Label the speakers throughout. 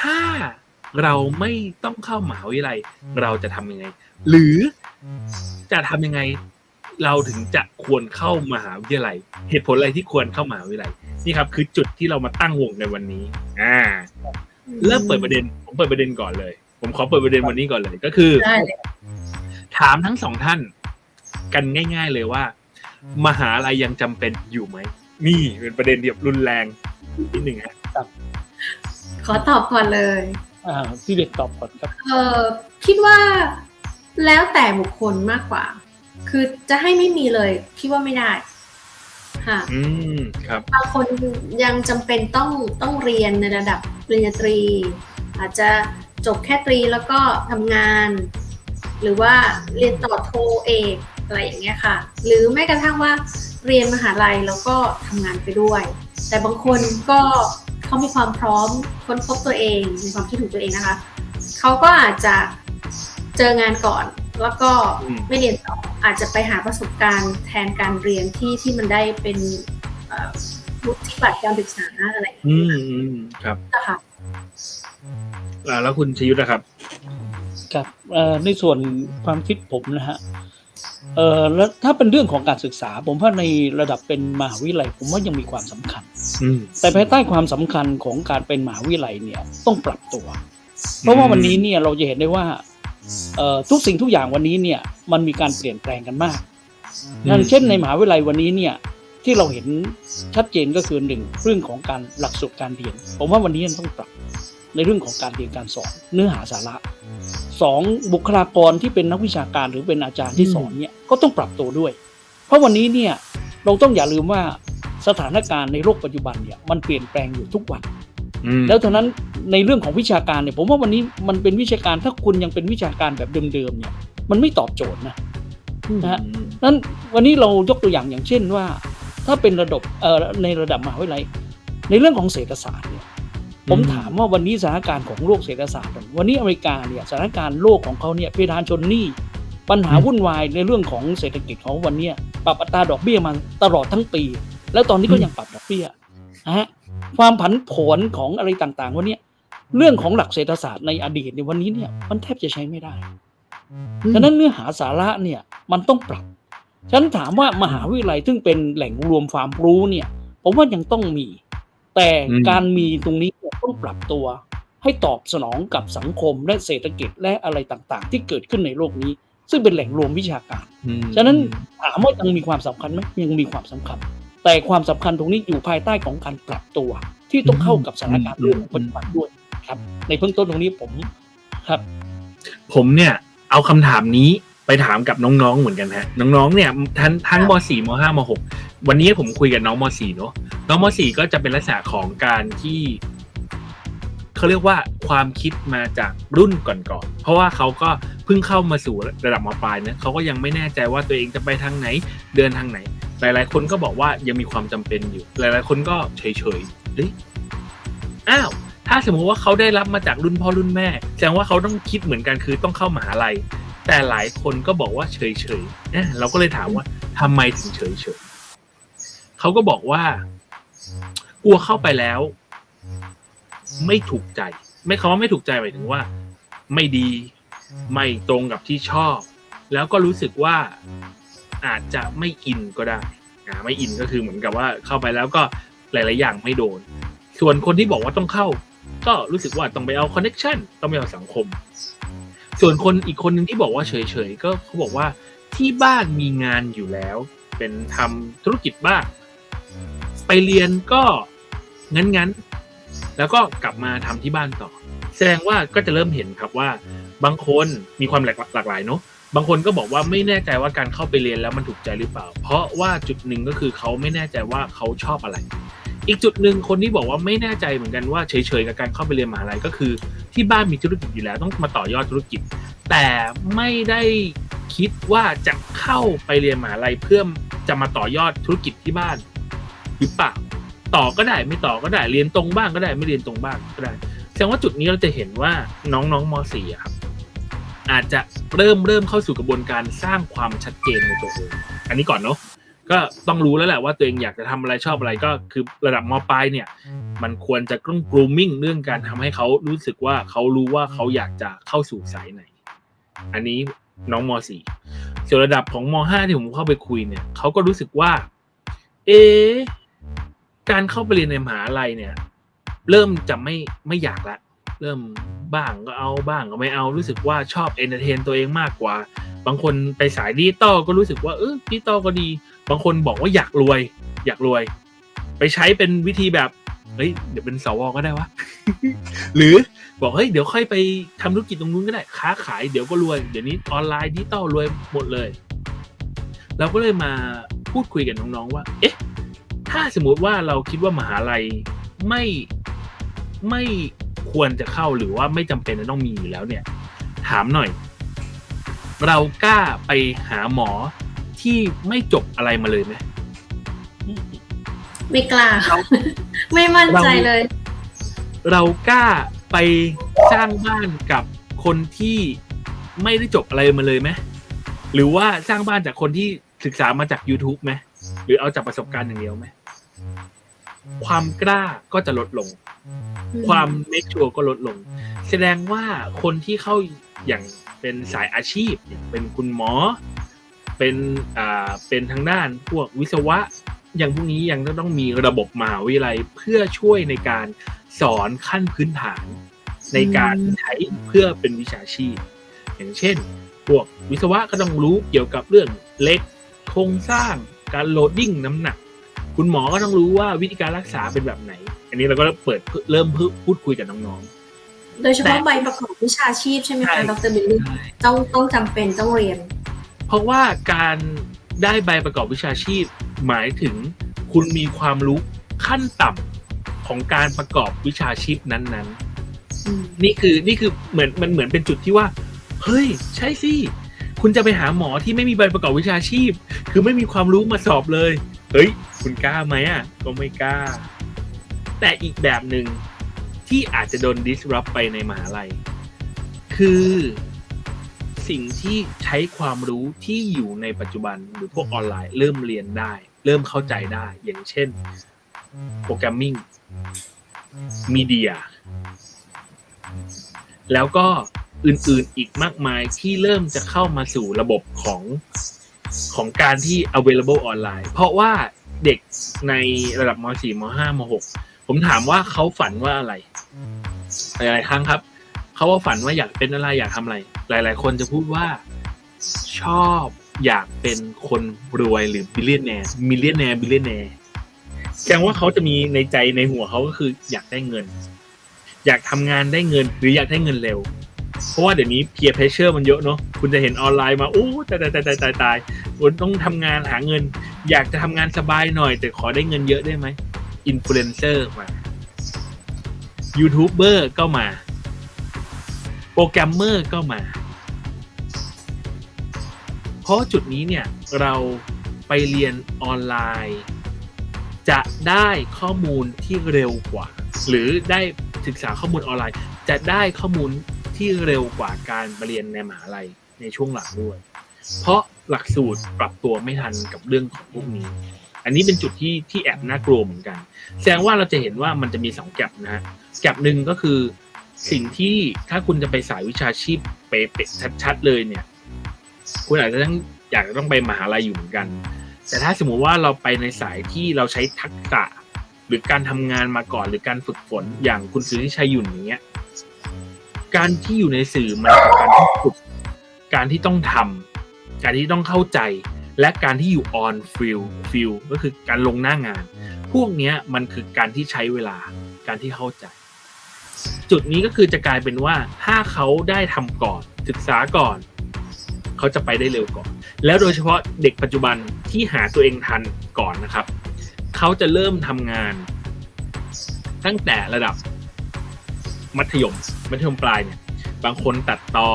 Speaker 1: ถ้าเราไม่ต้องเข้ามหาวิทยาลัยเราจะทำยังไง หรือจะทำยังไงเราถึงจะควรเข้ามหาวิทยาลัย เหตุผลอะไรที่ควรเข้ามหาวิทยาลัยนี่ครับ คือจุดที่เรามาตั้งวงในวันนี้ อ่า เริ่มเปิดประเด็น ผมเปิดประเด็นก่อนเลย ผมขอเปิดประเด็นวันนี้ก่อนเลยก็คือ
Speaker 2: ได้เลย
Speaker 1: ถามทั้งสองท่าน กันง่าย ๆเลยว่า มหาลัยยังจำเป็นอยู่ไหมนี่เป็นประเด็นเดียบรุนแรงนิดหนึ่งฮะ
Speaker 2: ขอตอบก่อนเลย
Speaker 3: อ่าพี่เบกตอบก่อนครับ
Speaker 2: เออคิดว่าแล้วแต่บุคคลมากกว่า คือจะให้ไม่มีเลย คิดว่าไม่ได้ค่ะ
Speaker 1: อืมครับ
Speaker 2: บางคนยังจำเป็นต้องต้องเรียนในระดับปริญญาตรี อาจจะจบแค่ตรีแล้วก็ทำงาน หรือว่าเรียนต่อโทเอกอะไรอย่างเงี้ยค่ะ หรือแม้กระทั่งว่าเรียนมหาลัยแล้วก็ทำงานไปด้วย แต่บางคนก็ เขามีความพร้อมค้นพบตัวเอง มีความคิดของตัวเองนะคะเขาก็อาจจะเจองานก่อน แล้วก็
Speaker 1: อืม
Speaker 2: ไม่เรียนต่ออาจจะไปหาประสบการณ์แทนการเรียนที่ที่มันได้เป็นเอ่อวุฒิบัตรการศึกษาอะไรอย่าง
Speaker 1: อื
Speaker 2: เงี้ย
Speaker 1: มอืมครับ
Speaker 2: นะคะ
Speaker 1: อ่าแล้วคุณชยุทธนะครับ
Speaker 3: ครับเอ่อในส่วนความคิดผมนะฮะ เอ่อแล้วถ้าเป็นเรื่องของการศึกษา ผมว่าในระดับเป็นมหาวิทยาลัยผมว่ายังมีความสำคัญ
Speaker 1: อืม
Speaker 3: แต่ภายใต้ความสำคัญของการเป็นมหาวิทยาลัยเนี่ยต้องปรับตัว เพราะว่าวันนี้เนี่ยเราจะเห็นได้ว่าเอ่อทุกสิ่งทุกอย่างวันนี้เนี่ยมันมีการเปลี่ยนแปลงกันมากอย่างเช่นในมหาวิทยาลัยวันนี้เนี่ยที่เราเห็นชัดเจนก็คือหนึ่งเรื่องของการหลักสูตรการเรียน ผมว่าวันนี้ยังต้องปรับในเรื่องของการเรียนการสอนเนื้อหาสาระ สองบุคลากรที่เป็นนักวิชาการหรือเป็นอาจารย์ที่สอนเนี่ยก็ต้องปรับตัวด้วย เพราะวันนี้เนี่ยเราต้องอย่าลืมว่าสถานการณ์ในโลกปัจจุบันเนี่ยมันเปลี่ยนแปลงอยู่ทุกวัน
Speaker 1: อืม
Speaker 3: แล้วเท่านั้นในเรื่องของวิชาการเนี่ยผมว่าวันนี้มันเป็นวิชาการถ้าคุณยังเป็นวิชาการแบบเดิมๆเนี่ยมันไม่ตอบโจทย์นะนะฮะนั้นวันนี้เรายกตัวอย่างอย่างเช่นว่า ถ้าเป็นระดับเอ่อในระดับมหาวิทยาลัยในเรื่องของเศรษฐศาสตร์เนี่ย ผมถามว่าวันนี้สถานการณ์ของโลกเศรษฐศาสตร์ วันนี้อเมริกาเนี่ยสถานการณ์โลกของเขาเนี่ยเพดานชนหนี้ปัญหาวุ่นวายในเรื่องของเศรษฐกิจของวันเนี้ยปรับอัตราดอกเบี้ยมาตลอดทั้งปี แล้วตอนนี้ก็ยังปรับดอกเบี้ยนะฮะความผันผวนของอะไรต่างๆ วันเนี้ยเรื่องของหลักเศรษฐศาสตร์ในอดีตในวันนี้เนี่ยมันแทบจะใช้ไม่ได้ฉะนั้นเนื้อหาสาระเนี่ยมันต้องปรับฉันถามว่ามหาวิทยาลัยซึ่งเป็นแหล่งรวมความรู้เนี่ย ผมว่ายังต้องมี แต่
Speaker 1: อืม
Speaker 3: การมีตรงนี้เนี่ย ต้องปรับตัว ให้ตอบสนองกับสังคมและเศรษฐกิจและอะไรต่างๆ ที่เกิดขึ้นในโลกนี้ ซึ่งเป็นแหล่งรวมวิชาการ
Speaker 1: อืม
Speaker 3: ฉะนั้นถามว่ายังมีความสำคัญไหมยังมีความสำคัญ แต่ความสำคัญตรงนี้อยู่ภายใต้ของการปรับตัว ที่ต้องเข้ากับสถานการณ์โลกปัจจุบันด้วยครับ ในเบื้องต้นตรงนี้ผมครับ
Speaker 1: ผมเนี่ยเอาคำถามนี้ไปถามกับน้องๆเหมือนกันฮะน้องๆเนี่ยทั้งทั้งม .4 ม .5 ม .6 วันนี้ผมคุยกับน้องม .4 เนอะน้องม .4 ก็จะเป็นลักษณะของการที่ เขาเรียกว่าความคิดมาจากรุ่นก่อนๆ เพราะว่าเขาก็เพิ่งเข้ามาสู่ระดับมปลายนี่ยเขาก็ยังไม่แน่ใจว่าตัวเองจะไปทางไหนเดินทางไหน หลายๆ คนก็บอกว่ายังมีความจำเป็นอยู่ หลายๆ คนก็เฉยๆเฮ้ยอ้าวถ้าสมมุติว่าเขาได้รับมาจากรุ่นพ่อรุ่นแม่แสดงว่าเขาต้องคิดเหมือนกันคือต้องเข้ามหาลัยแต่หลายคนก็บอกว่าเฉยๆเอ๊ะเราก็เลยถามว่าทำไมถึงเฉยๆเขาก็บอกว่ากลัวเข้าไปแล้ว ไม่ถูกใจ ไม่คำว่าไม่ถูกใจหมายถึงว่า ไม่ดีไม่ตรงกับที่ชอบ แล้วก็รู้สึกว่าอาจจะไม่อินก็ได้อ่าไม่อินก็คือเหมือนกับว่าเข้าไปแล้วก็หลาย ๆ อย่างไม่โดน ส่วนคนที่บอกว่าต้องเข้า ก็รู้สึกว่าต้องไปเอาคอนเน็ชันต้องไปเอาสังคม ส่วนคนอีกคนหนึ่งที่บอกว่าเฉย ๆ ก็เขาบอกว่าที่บ้านมีงานอยู่แล้ว เป็นทำธุรกิจบ้างไปเรียนก็งั้น ๆ แล้วก็กลับมาทำที่บ้านต่อ แสดงว่าก็จะเริ่มเห็นครับว่าบางคนมีความหลากหลากหลายเนอะบางคนก็บอกว่าไม่แน่ใจว่าการเข้าไปเรียนแล้วมันถูกใจหรือเปล่า เพราะว่าจุดหนึ่งก็คือเขาไม่แน่ใจว่าเขาชอบอะไร อีกจุดหนึ่งคนที่บอกว่าไม่แน่ใจเหมือนกันว่าเฉยๆกับการเข้าไปเรียนมหาลัยก็คือ ที่บ้านมีธุรกิจอยู่แล้วต้องมาต่อยอดธุรกิจ แต่ไม่ได้คิดว่าจะเข้าไปเรียนมหาลัยเพื่อจะมาต่อยอดธุรกิจที่บ้านหรือเปล่า ต่อก็ได้ไม่ต่อก็ได้เรียนตรงบ้างก็ได้ไม่เรียนตรงบ้างก็ได้แสดงว่าจุดนี้เราจะเห็นว่าน้องๆม .4 อะครับ อาจจะเริ่มเริ่มเข้าสู่กระบวนการสร้างความชัดเจนในตัวเองอันนี้ก่อนเนาะก็ต้องรู้แล้วแหละว่าตัวเองอยากจะทำอะไรชอบอะไรก็คือระดับมปลายเนี่ย มันควรจะต้อง grooming เรื่องการทำให้เขารู้สึกว่าเขารู้ว่าเขาอยากจะเข้าสู่สายไหน อันนี้น้องม .4 ส่วนระดับของม .5 ที่ผมเข้าไปคุยเนี่ยเขาก็รู้สึกว่า เอ การเข้าไปเรียนในมหาลัยเนี่ย เริ่มจะไม่ไม่อยากละเริ่มบ้างก็เอาบ้างก็ไม่เอารู้สึกว่าชอบเอนเตอร์เทนตัวเองมากกว่า บางคนไปสายดิจิตอลก็รู้สึกว่าเออดิจิตอลก็ดี บางคนบอกว่าอยากรวย อยากรวย ไปใช้เป็นวิธีแบบเฮ้ยเดี๋ยวเป็นสวก็ได้วะ หรือบอกเฮ้ยเดี๋ยวค่อยไปทำธุรกิจตรงนู้นก็ได้ ค้าขายเดี๋ยวก็รวย เดี๋ยวนี้ออนไลน์ดิจิตอลรวยหมดเลย เราก็เลยมาพูดคุยกับน้องๆว่า เอ๊ะ ถ้าสมมุติว่าเราคิดว่ามหาลัยไม่ไม่ควรจะเข้าหรือว่าไม่จำเป็นจะต้องมีอยู่แล้วเนี่ย ถามหน่อย เรากล้าไปหาหมอที่ไม่จบอะไรมาเลยไหม
Speaker 2: ไม่กล้าไม่มั่นใจเลย
Speaker 1: เรากล้าไปสร้างบ้านกับคนที่ไม่ได้จบอะไรมาเลยไหมหรือว่าสร้างบ้านจากคนที่ศึกษามาจาก YouTube ไหมหรือเอาจากประสบการณ์อย่างเดียวไหม ความกล้าก็จะลดลง ความเมคชัวก็ลดลง แสดงว่าคนที่เข้าอย่างเป็นสายอาชีพอย่างเป็นคุณหมอ เป็นอ่าเป็นทางด้านพวกวิศวะ อย่างพวกนี้ยังต้องมีระบบมหาวิทยาลัยเพื่อช่วยในการสอนขั้นพื้นฐาน ในการใช้เพื่อเป็นวิชาชีพ อย่างเช่น พวกวิศวะก็ต้องรู้เกี่ยวกับเรื่องเหล็กโครงสร้างการโหลดดิ้งน้ำหนัก คุณหมอก็ต้องรู้ว่าวิธีการรักษาเป็นแบบไหน อันนี้เราก็เปิดเริ่มพูดคุยกับน้อง
Speaker 2: โดยเฉพาะใบประกอบวิชาชีพใช่ไหม
Speaker 1: ใช่
Speaker 2: คะดรบิลลี่ต้องต้องจำเป็นต้องเรียน
Speaker 1: ๆเพราะว่าการได้ใบประกอบวิชาชีพ หมายถึงคุณมีความรู้ขั้นต่ำของการประกอบวิชาชีพนั้นๆ
Speaker 2: อืม
Speaker 1: นี่คือนี่คือเหมือนมันเหมือนเป็นจุดที่ว่า เฮ้ย ใช่สิ คุณจะไปหาหมอที่ไม่มีใบประกอบวิชาชีพ คือไม่มีความรู้มาสอบเลย เฮ้ย คุณกล้าไหมอะ ก็ไม่กล้า แต่อีกแบบหนึ่งที่อาจจะโดน disrupt ไปในมหาลัย คือสิ่งที่ใช้ความรู้ที่อยู่ในปัจจุบันหรือพวกออนไลน์เริ่มเรียนได้ เริ่มเข้าใจได้ อย่างเช่นโปรแกรมมิ่งมีเดียแล้วก็อื่นๆอีกมากมายที่เริ่มจะเข้ามาสู่ระบบของ ของการที่ available ออนไลน์เพราะว่าเด็กในระดับม .4 ม .5 ม .6 ผมถามว่าเขาฝันว่าอะไร หลาย ๆ ครั้งครับ เขาว่าฝันว่าอยากเป็นอะไรอยากทำอะไร หลาย ๆ คนจะพูดว่าชอบอยากเป็นคนรวยหรือบิลเลียนแนร์มิลเลียนแนร์บิลเลียนแนร์แสดงว่าเขาจะมีในใจในหัวเขาก็คืออยากได้เงิน อยากทำงานได้เงินหรืออยากได้เงินเร็ว เพราะว่าเดี๋ยวนี้ peer pressure มันเยอะเนาะคุณจะเห็นออนไลน์มาอู้ตายตายตายตายตายตายคุณต้องทำงานหาเงิน อยากจะทำงานสบายหน่อย แต่ขอได้เงินเยอะได้ไหมอินฟลูเอนเซอร์มายูทูบเบอร์ก็มา โปรแกรมเมอร์ก็มา เพราะจุดนี้เนี่ยเราไปเรียนออนไลน์ จะได้ข้อมูลที่เร็วกว่า หรือได้ศึกษาข้อมูลออนไลน์ จะได้ข้อมูล ที่เร็วกว่าการเรียนในมหาลัยในช่วงหลังด้วย เพราะหลักสูตรปรับตัวไม่ทันกับเรื่องของพวกนี้ อันนี้เป็นจุดที่ที่แอบน่ากลัวเหมือนกัน แสดงว่าเราจะเห็นว่ามันจะมีสองแกลบนะฮะแกลบหนึ่งก็คือสิ่งที่ถ้าคุณจะไปสายวิชาชีพเป๊ะๆชัดๆเลยเนี่ย คุณอาจจะต้องอยากจะต้องไปมหาลัยอยู่เหมือนกัน แต่ถ้าสมมุติว่าเราไปในสายที่เราใช้ทักษะ หรือการทำงานมาก่อนหรือการฝึกฝนอย่างคุณซื้อที่ชัยหยุ่นอย่างเงี้ย การที่อยู่ในสื่อมันกับการที่ฝึกการที่ต้องทำการที่ต้องเข้าใจ และการที่อยู่ on field field ก็คือการลงหน้างาน พวกเนี้ยมันคือการที่ใช้เวลาการที่เข้าใจ จุดนี้ก็คือจะกลายเป็นว่าถ้าเขาได้ทำก่อนศึกษาก่อน เขาจะไปได้เร็วก่อน แล้วโดยเฉพาะเด็กปัจจุบันที่หาตัวเองทันก่อนนะครับ เขาจะเริ่มทำงาน ตั้งแต่ระดับมัธยม มัธยมปลายเนี่ยบางคนตัดต่อ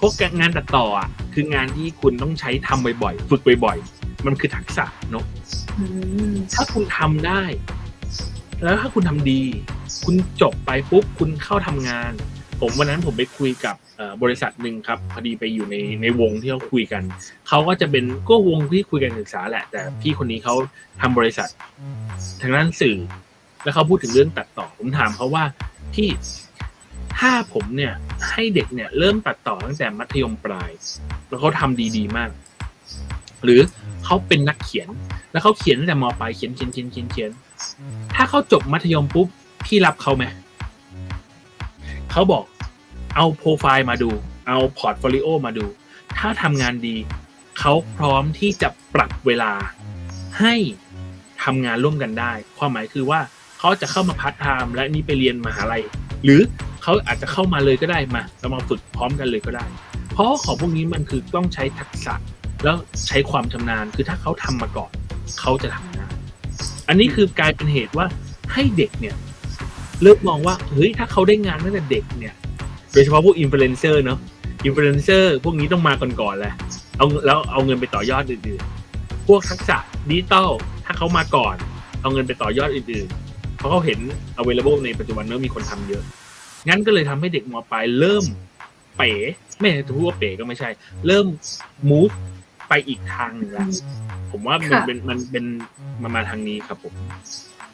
Speaker 1: พวกงานตัดต่ออะคืองานที่คุณต้องใช้ทำบ่อยๆฝึกบ่อยๆ มันคือทักษะเนอะ
Speaker 2: อืม
Speaker 1: ถ้าคุณทำได้ แล้วถ้าคุณทำดี คุณจบไปปุ๊บคุณเข้าทำงาน ผมวันนั้นผมไปคุยกับเอ่อบริษัทหนึ่งครับพอดีไปอยู่ในในวงที่เขาคุยกันเขาก็จะเป็นก็วงที่คุยกันศึกษาแหละ แต่พี่คนนี้เขาทำบริษัททางด้านสื่อ แล้วเขาพูดถึงเรื่องตัดต่อผมถามเขาว่าที่ ถ้าผมเนี่ยให้เด็กเนี่ยเริ่มตัดต่อตั้งแต่มัธยมปลาย แล้วเขาทำดีๆมาก หรือเขาเป็นนักเขียน แล้วเขาเขียนตั้งแต่มปลายเขียนเขียนเขียนเขียนเขียน ถ้าเขาจบมัธยมปุ๊บพี่รับเขาไหมเขาบอกเอาโปรไฟล์มาดู เอาพอร์ตโฟลิโอมาดู ถ้าทำงานดีเขาพร้อมที่จะปรับเวลาให้ทำงานร่วมกันได้ ความหมายคือว่าเขาจะเข้ามาพาร์ทไทม์และนี่ไปเรียนมหาลัย หรือ เขาอาจจะเข้ามาเลยก็ได้มาเรามาฝึกพร้อมกันเลยก็ได้ เพราะของพวกนี้มันคือต้องใช้ทักษะแล้วใช้ความชำนาญคือถ้าเขาทำมาก่อนเขาจะทำได้อันนี้คือกลายเป็นเหตุว่าให้เด็กเนี่ยเริ่มมองว่าเฮ้ยถ้าเขาได้งานตั้งแต่เด็กเนี่ยโดยเฉพาะพวกอินฟลูเอนเซอร์เนาะอินฟลูเอนเซอร์พวกนี้ต้องมาก่อนๆแหละเอาแล้วเอาเงินไปต่อยอดอื่นๆ พวกทักษะดิจิตอลถ้าเขามาก่อน เอาเงินไปต่อยอดอื่นๆ เพราะเขาเห็น available ในปัจจุบันเมื่อมีคนทำเยอะ งั้นก็เลยทำให้เด็กมปลายเริ่มเป๋ไม่จะพูดว่าเป๋ก็ไม่ใช่ เริ่ม move ไปอีกทางหนึ่งแล้วผมว่ามัน
Speaker 2: ค่ะ
Speaker 1: เป็นมันเป็นมันมาทางนี้ครับผม
Speaker 2: ค